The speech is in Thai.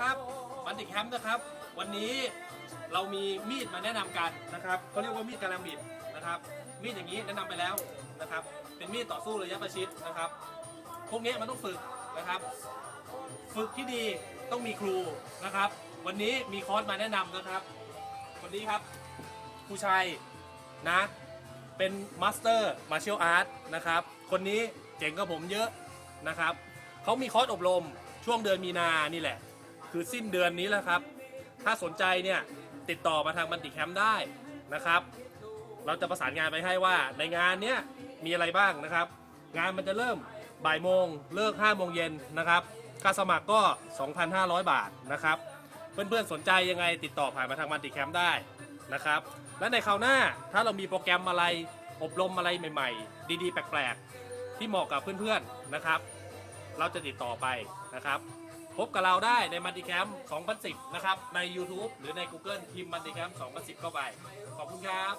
ครับบันติแคมป์นะครับ วันนี้เรามีมีดมาแนะนำกันนะครับเขาเรียกว่ามีดการามิดนะครับมีดอย่างนี้แนะนำไปแล้วนะครับ เป็นมีดต่อสู้ระยะประชิดนะครับ พวกนี้มันต้องฝึกนะครับ ฝึกที่ดีต้องมีครูนะครับ วันนี้มีคอร์สมาแนะนำนะครับคนนี้ครับครูชัยนะเป็นมาสเตอร์มาเชียลอาร์ตนะครับ คนนี้เจ๋งกับผมเยอะนะครับ เขามีคอร์สอบรมช่วงเดือนมีนานี่แหละ คือสิ้นเดือนนี้แหละครับ ถ้าสนใจเนี่ยติดต่อมาทางบันติแคมป์ได้นะครับ เราจะประสานงานไปให้ว่าในงานเนี้ยมีอะไรบ้างนะครับ งานมันจะเริ่มบ่ายโมงเลิก5โมงเย็นนะครับ ค่าสมัครก็ 2,500 บาทนะครับ เพื่อนๆสนใจยังไงติดต่อผ่านมาทางบันติแคมป์ได้นะครับ และในคราวหน้าถ้าเรามีโปรแกรมอะไรอบรมอะไรใหม่ ๆ ดีๆ แปลกๆ ที่เหมาะกับเพื่อนๆนะครับ เราจะติดต่อไปนะครับ พบกับเราได้ในมันติแคมป์2010 นะครับ ใน YouTube หรือใน Google พิมพ์มันติแคมป์2010 เข้าไป ขอบคุณครับ